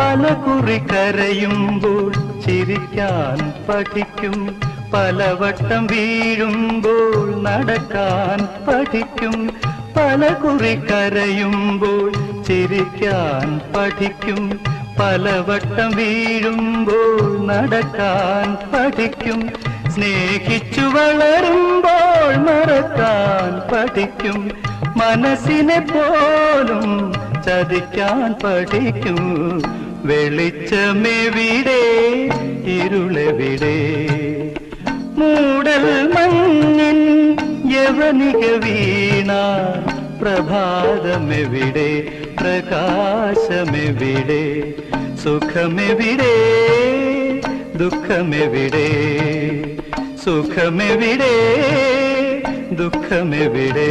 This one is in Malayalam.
പല കുറി കരയുമ്പോൾ ചിരിക്കാൻ പഠിക്കും. പലവട്ടം വീഴുമ്പോൾ നടക്കാൻ പഠിക്കും. പല കുറി കരയുമ്പോൾ ചിരിക്കാൻ പഠിക്കും. പലവട്ടം വീഴുമ്പോൾ നടക്കാൻ പഠിക്കും. സ്നേഹിച്ചു വളരുമ്പോൾ മറക്കാൻ പഠിക്കും. മനസ്സിനെ പോലും ചതിക്കാൻ പഠിക്കും. വെളിച്ചമെവിടെ? ഇരുളെവിടെ? മൂടൽ മഞ്ഞിൻ യവനിക വീണ പ്രഭാതമെവിടെ? പ്രകാശമെവിടെ? സുഖമെവിടെ? ദുഃഖമെവിടെ? സുഖമെവിടെ? ദുഃഖമെവിടെ?